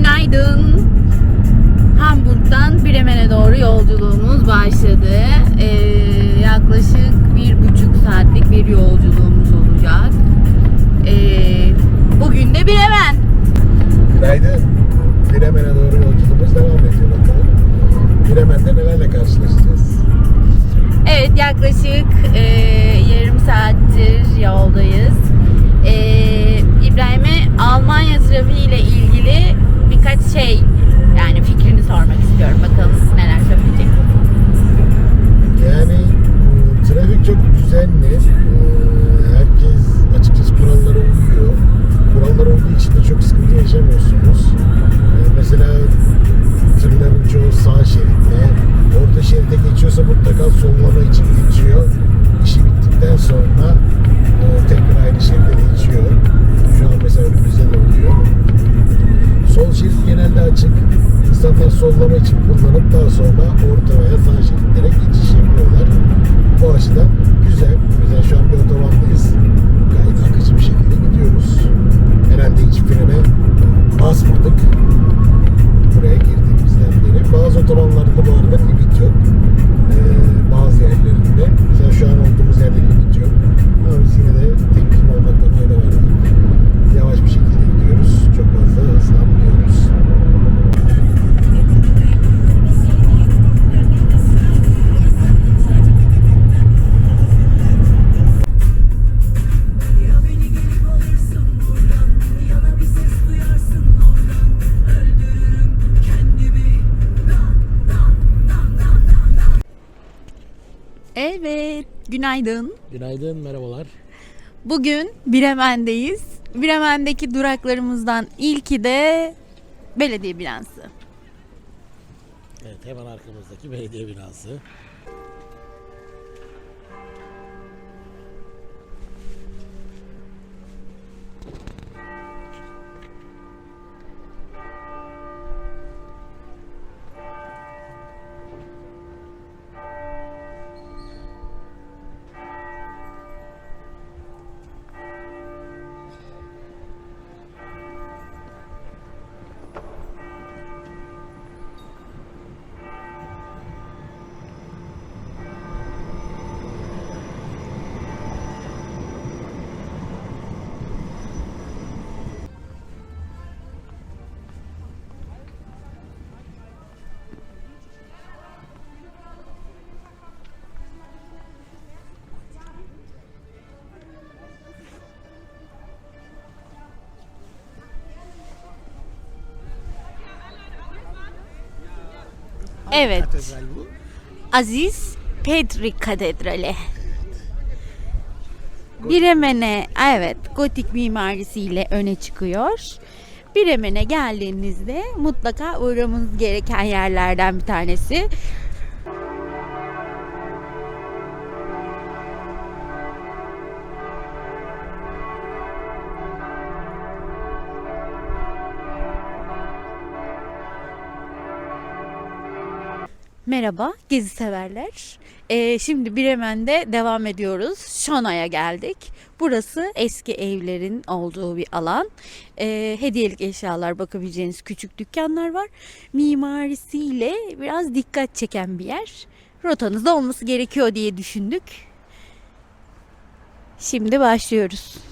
günaydın. Hamburg'dan Bremen'e doğru yolculuğumuz başladı. Ee, yaklaşık bir buçuk saatlik bir yolculuğumuz olacak. Ee, bugün de Bremen. Günaydın. Bremen'e doğru yolculuğumuz devam ediyor bakalım. Bremen'de nelerle karşılaşacağız? Evet yaklaşık e, yarım saattir yoldayız. E, İbrahim'e Almanya trafiği ile ilgili şey yani fikrini sormak istiyorum. Bakalım neler söyleyecek. Yani e, trafik çok düzenli. E, herkes açıkçası kurallara uyuyor. Kurallara uyduğu için de çok sıkıntı yaşamıyorsunuz. E, mesela tırların çoğu sağ şeritte. Orta şeride geçiyorsa mutlaka sollama için açık. İnsanlar sollama için kullanıp daha sonra orta veya sağ şeritlere Evet, günaydın. Günaydın, merhabalar. Bugün Bremen'deyiz. Bremen'deki duraklarımızdan ilki de belediye binası. Evet, hemen arkamızdaki belediye binası. Evet, Katedral bu. Aziz Petri Katedrali. Bremen'e evet gotik mimarisiyle öne çıkıyor. Bremen'e geldiğinizde mutlaka uğramanız gereken yerlerden bir tanesi. Merhaba gezi severler. Ee, şimdi Bremen'de devam ediyoruz. Şana'ya geldik. Burası eski evlerin olduğu bir alan. Ee, hediyelik eşyalar bakabileceğiniz küçük dükkanlar var. Mimarisiyle biraz dikkat çeken bir yer. Rotanızda olması gerekiyor diye düşündük. Şimdi başlıyoruz.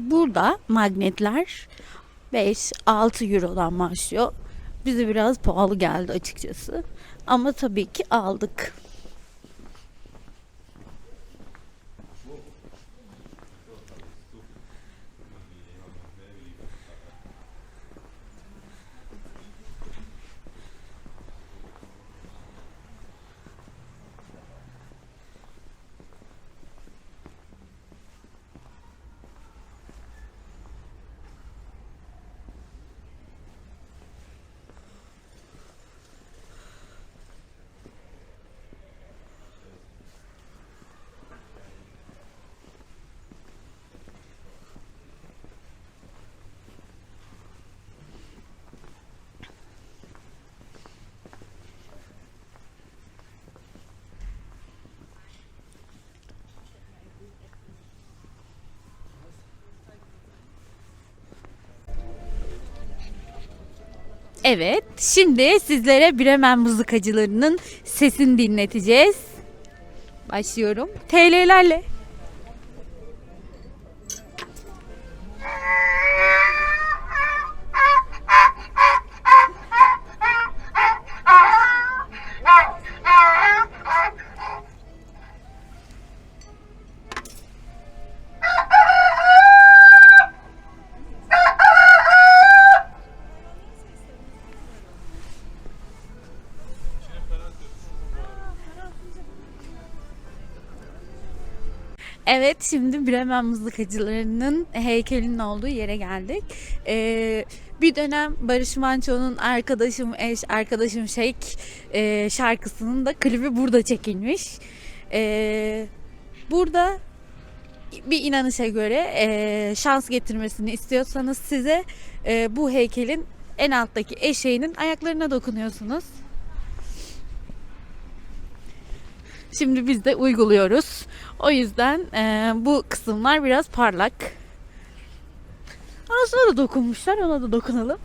Burada magnetler 5-6 Euro'dan başlıyor. Bize biraz pahalı geldi açıkçası. Ama tabii ki aldık. Evet, şimdi sizlere Bremen mızıkacılarının sesini dinleteceğiz. Başlıyorum. TL'lerle. Evet, şimdi Bremen mızıkacılarının heykelinin olduğu yere geldik. Ee, bir dönem Barış Manço'nun Arkadaşım Eş, Arkadaşım Şek e, şarkısının da klibi burada çekilmiş. Ee, burada bir inanışa göre e, şans getirmesini istiyorsanız size e, bu heykelin en alttaki eşeğinin ayaklarına dokunuyorsunuz. Şimdi biz de uyguluyoruz. O yüzden e, bu kısımlar biraz parlak. Ağzına da dokunmuşlar. Ona da dokunalım.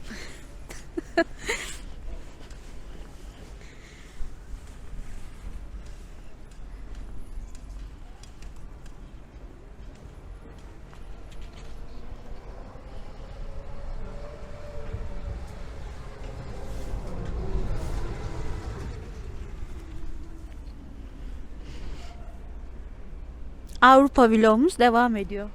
Avrupa vlogumuz devam ediyor.